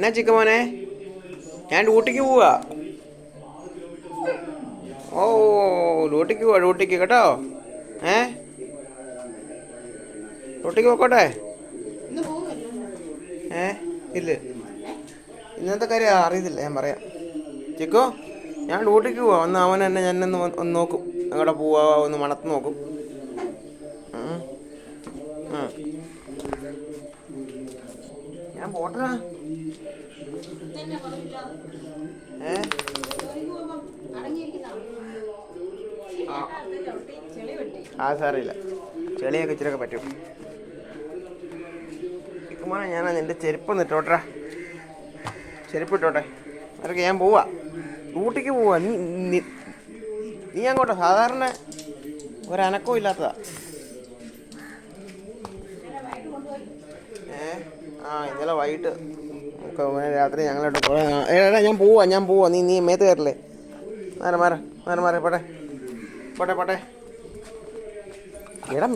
എന്നാ ചിക്ക മോനെ? ഞാൻ ഡ്യൂട്ടിക്ക് പോവാ. ഓ ഡ്യൂട്ടിക്ക് പോവാ ഡ്യൂട്ടിക്ക് കേട്ടോ. ഏ? ഡ്യൂട്ടിക്ക് പോക്കോട്ടെ? ഏ? ഇല്ല. ഇന്നത്തെ കാര്യം അറിയത്തില്ല ഞാൻ പറയാം. ചിക്കോ ഞാൻ ഡ്യൂട്ടിക്ക് പോവാ. ഒന്ന് അവൻ എന്നെ ഞാൻ ഒന്ന് ഒന്ന് നോക്കും. അങ്ങോട്ട് പോവാ ഒന്ന് മണത്ത് നോക്കും. ഉം. ഞാൻ പോട്ടാ ഏ? ആ. സാറില്ല ചെളിയൊക്കെ ഇച്ചിരൊക്കെ പറ്റും. ഇക്കുമാനെ ഞാൻ നിന്റെ ചെരുപ്പ് നിട്ടോട്ടാ ചെരുപ്പ് ഇട്ടോട്ടെ അതൊക്കെ ഞാൻ പോവാ. ഊട്ടിക്ക് പോവാ. നീ- നീ അങ്ങോട്ടോ സാധാരണ ഒരനക്കവും ഇല്ലാത്തതാ ഏ ആ ഇന്നലെ വൈകിട്ട് രാത്രി ഞങ്ങളോട്ട് എടാ ഞാൻ പോവാ ഞാൻ പോവാ. നീ നീ മേത്ത് കയറില്ലേ? മാറ മാറ മാറ മാറ പോട്ടെ. പോട്ടെ പോട്ടെ. എടാ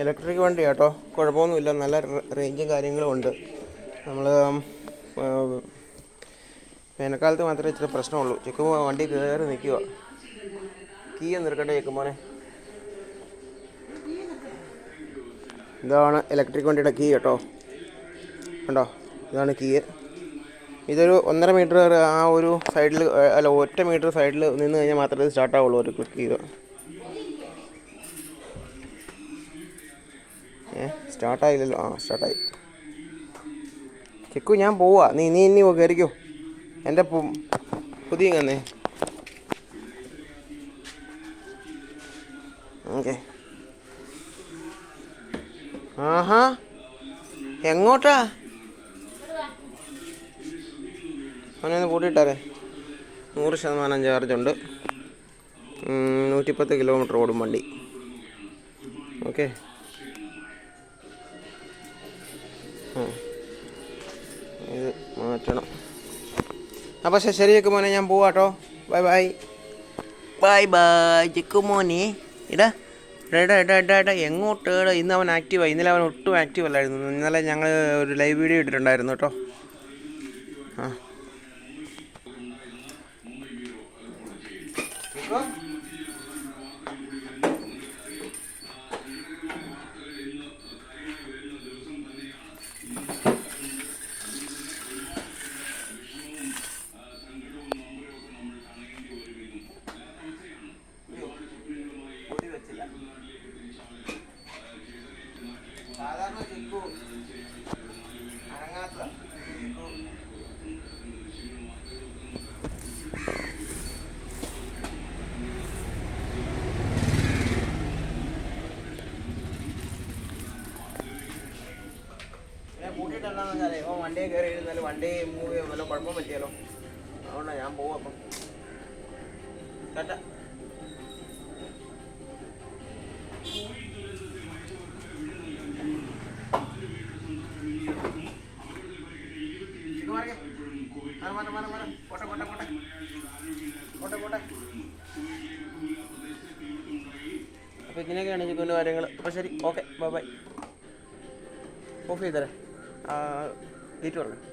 ഇലക്ട്രിക് വണ്ടി കേട്ടോ. കുഴപ്പമൊന്നുമില്ല. നല്ല റേഞ്ചും കാര്യങ്ങളും ഉണ്ട്. നമ്മൾ വേനൽക്കാലത്ത് മാത്രമേ ഇച്ചിരി പ്രശ്നമുള്ളൂ. ചെക്കുമ്പോൾ വണ്ടി കയറി നിൽക്കുക കീ ഒന്ന് എടുക്കട്ടെ ചെക്കുമ്പോനെ ഇതാണ് ഇലക്ട്രിക് വണ്ടിയുടെ കീ കേട്ടോ. കണ്ടോ? ഇതാണ് കീ ഇതൊരു ഒന്നര മീറ്റർ ആ ഒരു സൈഡിൽ അല്ല ഒറ്റ മീറ്റർ സൈഡിൽ നിന്ന് കഴിഞ്ഞാൽ മാത്രമേ സ്റ്റാർട്ട് ആവുള്ളൂ ഒരു ക്ലിക്ക് ചെയ്ത് ഏ സ്റ്റാർട്ടായില്ലല്ലോ ആ സ്റ്റാർട്ടായി ചെക്കു ഞാൻ പോവാ. നീ നീ ഇനി കയറിക്കോ എന്റെ പുതിയ കന്നേ ഓക്കെ. ആഹാ. എങ്ങോട്ടാ? അവനൊന്ന് കൂട്ടിയിട്ടാരേ. നൂറ് ശതമാനം ചാർജുണ്ട് നൂറ്റിപ്പത്ത് കിലോമീറ്റർ ഓടും വണ്ടി. ഓക്കെ. ഇത് മാറ്റണം. അപ്പോൾ ചെക്കു മോനെ ഞാൻ പോവാട്ടോ. Bye bye. Bye bye. ചെക്കു മോനെ ഇടാ എടാ എടാ എടാ എടാ എങ്ങോട്ട്? എടാ ഇന്ന് അവൻ ആക്റ്റീവായി ഇന്നലെ അവൻ ഒട്ടും ആക്റ്റീവ് അല്ലായിരുന്നു. ഇന്നലെ ഞങ്ങൾ ഒരു ലൈവ് വീഡിയോ ഇട്ടിട്ടുണ്ടായിരുന്നു കേട്ടോ. ആ. ഞാൻ അപ്പം. അപ്പോൾ ഇങ്ങനെയൊക്കെയാണ് ചിക്കുവിന്റെ കാര്യങ്ങൾ അപ്പോൾ ശരി ഓക്കെ ബൈ. ഓഫ് ചെയ്തരേ. ഗേറ്റ് തുറക്കാം